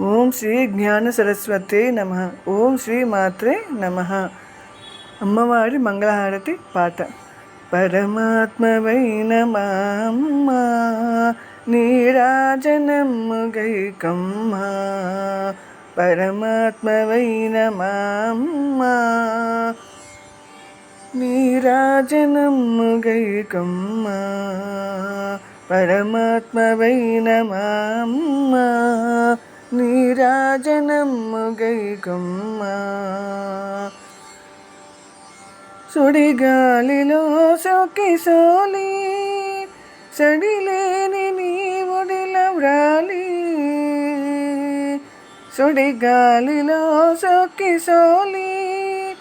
ఓం శ్రీ జ్ఞాన సరస్వతి నమ. ఓం శ్రీ మాత్రే నమ. అమ్మవారి మంగళహారతి పాట. పరమాత్మవైన మా అమ్మ. నీరాజనమ్ము గైకమ్మ. పరమాత్మవైన మా అమ్మ. నీరాజనమ్ము గైకమ్మ. పరమాత్మవైన మా అమ్మ నీరాజనమ్ము సుడిగాలిలో సొక్కి సోలి సడిలేని నీ ఒడిల వ్రాలి. సుడిగాలిలో సొక్కి సోలి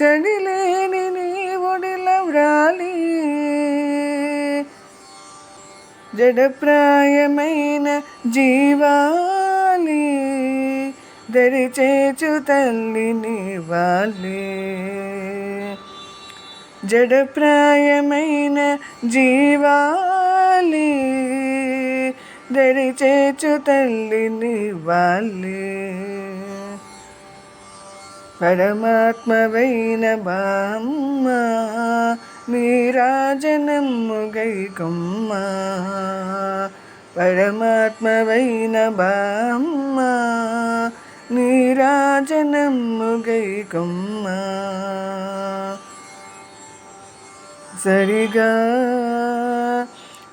సడిలేని నీ ఒడిల వ్రాలి. జడప్రాయమైన జీవా దరిచేచు తల్లిని వాళ్ళే. జడప్రాయమైన జీవాలి దరిచేచు తల్లిని వాళ్ళే. పరమాత్మవైన బామ్మ నీరాజనమ్ము గైకమ్మ పరమాత్మవైన బామ్మ నీరాజనమ్ము గైకమ్మ సరిగా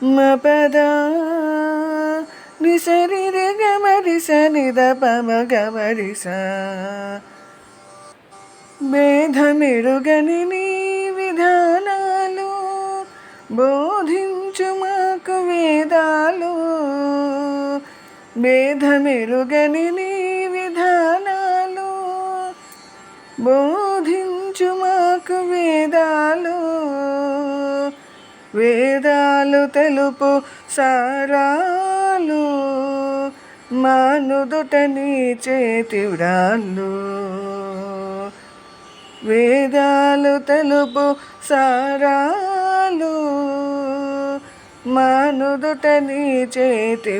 మపద నిసరి గమరిస నిద పమ గమరిస భేదమెరుగని నీ విధానాలు బోధించు మాకు వేదాలు. భేదమెరుగని నీ బోధించు మాకు వేదాలు. వేదాలు తెలుపు సారాలు. మానుదుట నీ చేతి వ్రాళ్ళు. వేదాలు తెలుపు సారాలు. మానుదుట నీ చేతి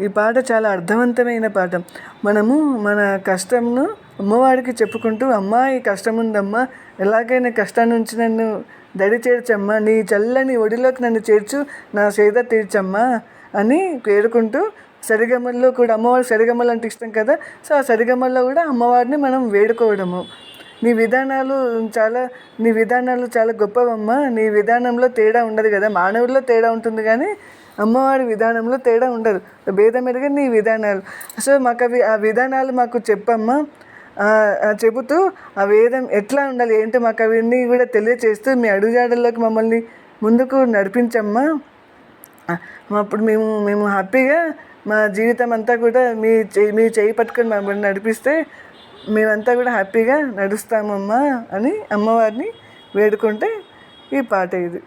ఈ పాట చాలా అర్థవంతమైన పాట మనము మన కష్టంను అమ్మవారికి చెప్పుకుంటూ అమ్మా ఈ కష్టం ఉందమ్మా ఎలాగైనా కష్టం నుంచి నన్ను దడి చేర్చమ్మా నీ చల్లని ఒడిలోకి నన్ను చేర్చు నా సేద తీర్చమ్మా అని వేడుకుంటూ సరిగమల్లో కూడా అమ్మవారి సరిగమలు అంటే ఇష్టం కదా సో ఆ సరిగమల్లో కూడా అమ్మవారిని మనం వేడుకోవడము. నీ విధానాలు చాలా నీ విధానాలు చాలా గొప్పవమ్మా నీ విధానంలో తేడా ఉండదు కదా మానవుల్లో తేడా ఉంటుంది కానీ అమ్మవారి విధానంలో తేడా ఉండదు. భేదం ఎరుగ నీ విధానాలు. సో మాకు అవి ఆ విధానాలు మాకు చెప్పమ్మా. చెబుతూ ఆ వేదం ఎట్లా ఉండాలి ఏంటో మాకు అవన్నీ కూడా తెలియచేస్తూ మీ అడుగుజాడల్లోకి మమ్మల్ని ముందుకు నడిపించమ్మా. అప్పుడు మేము మేము హ్యాపీగా మా జీవితం అంతా కూడా మీ చేయి మీ చేయి పట్టుకొని మమ్మల్ని నడిపిస్తే మేమంతా కూడా హ్యాపీగా నడుస్తామమ్మా అని అమ్మవారిని వేడుకుంటే ఈ పాట ఇది.